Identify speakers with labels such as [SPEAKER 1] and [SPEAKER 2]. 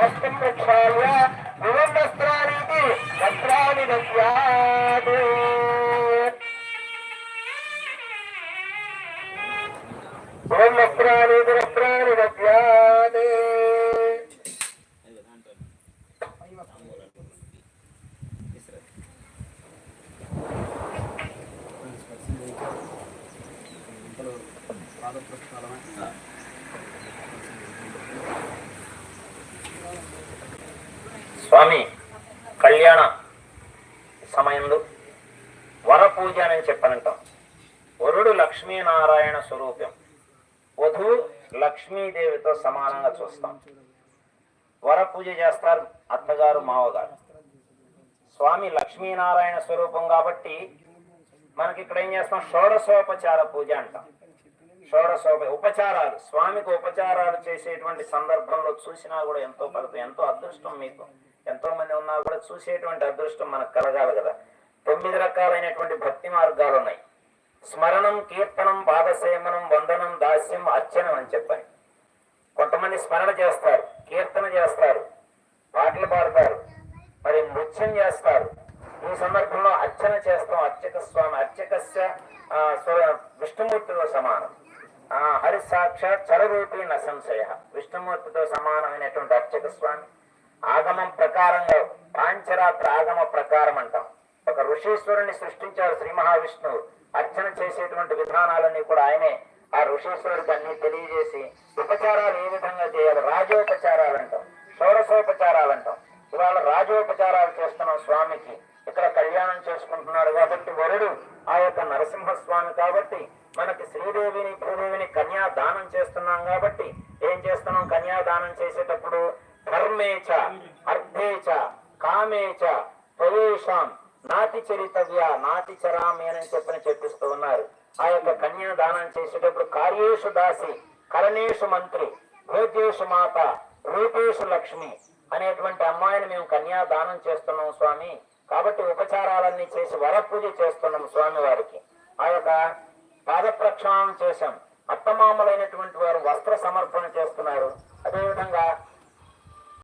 [SPEAKER 1] హస్తం ప్రక్షాళ్య వివందస్త్రానికి వస్త్రాన్ని దద్యాత్ బ్రహ్మస్త్రాన్ని
[SPEAKER 2] స్వామి కళ్యాణ సమయంలో వర పూజ అని చెప్పనంటాం. వరుడు లక్ష్మీనారాయణ స్వరూపం. వధువు లక్ష్మీదేవితో సమానంగా చూస్తాం. వర పూజ చేస్తారు అత్తగారు మావగారు. స్వామి లక్ష్మీనారాయణ స్వరూపం కాబట్టి మనకి ఇక్కడ ఏం చేస్తాం? షోడశోపచార పూజ అంటాం. షోడశోప ఉపచారాలు. స్వామికి ఉపచారాలు చేసేటువంటి సందర్భంలో చూసినా కూడా ఎంతో పడుతుంది ఎంతో అదృష్టం మీకు. ఎంతో మంది ఉన్నా కూడా చూసేటువంటి అదృష్టం మనకు కలగాలి కదా. తొమ్మిది రకాలైనటువంటి భక్తి మార్గాలు ఉన్నాయి. స్మరణం కీర్తనం పాదసేమనం వందనం దాస్యం అర్చనం అని చెప్పని కొంతమంది స్మరణ చేస్తారు కీర్తన చేస్తారు పాటలు పాడతారు మరి నృత్యం చేస్తారు. ఈ సందర్భంలో అర్చన చేస్తాం. అర్చక స్వామి అర్చకస్య ఆ, విష్ణుమూర్తితో సమానం. ఆ, హరి సాక్షాత్ చరరూపి నసంశయ విష్ణుమూర్తితో సమానమైనటువంటి అర్చక స్వామి. ఆగమం ప్రకారంగా పాంచరాత్ర ఆగమ ప్రకారం అంటాం. ఒక ఋషీశ్వరుని సృష్టించారు శ్రీ మహావిష్ణువు అర్చన చేసేటువంటి విధానాలన్నీ కూడా ఆయనే ఆ ఋషీశ్వరుడికి అన్ని తెలియజేసి ఉపచారాలు ఏ విధంగా చేయాలి? రాజోపచారాలు అంటాం. షోరసోపచారాలు అంటాం. ఇవాళ రాజోపచారాలు చేస్తున్నాం స్వామికి. ఇక్కడ కళ్యాణం చేసుకుంటున్నాడు కాబట్టి వరుడు ఆ యొక్క నరసింహస్వామి కాబట్టి మనకి శ్రీదేవిని భూదేవిని కన్యా దానం చేస్తున్నాం కాబట్టి ఏం చేస్తున్నాం? కన్యా దానం చేసేటప్పుడు ధర్మేచ అర్థేచ కామేచ ప్రవేశం నాటి చరితవ్య నాటి చరామి అని చెప్పని చెప్పిస్తూ ఉన్నారు. ఆ యొక్క కన్యా దానం చేసేటప్పుడు కార్యేషు దాసి కరణేషు మంత్రి భూతేషు మాత రూపేషు లక్ష్మి అనేటువంటి అమ్మాయిని మేము కన్యా దానం చేస్తున్నాం స్వామి. కాబట్టి ఉపచారాలన్నీ చేసి వరపూజ చేస్తున్నాం స్వామి వారికి. ఆ యొక్క పాద ప్రక్షాళన చేశాం. అత్తమామలైనటువంటి వారు వస్త్ర సమర్పణ చేస్తున్నారు. అదేవిధంగా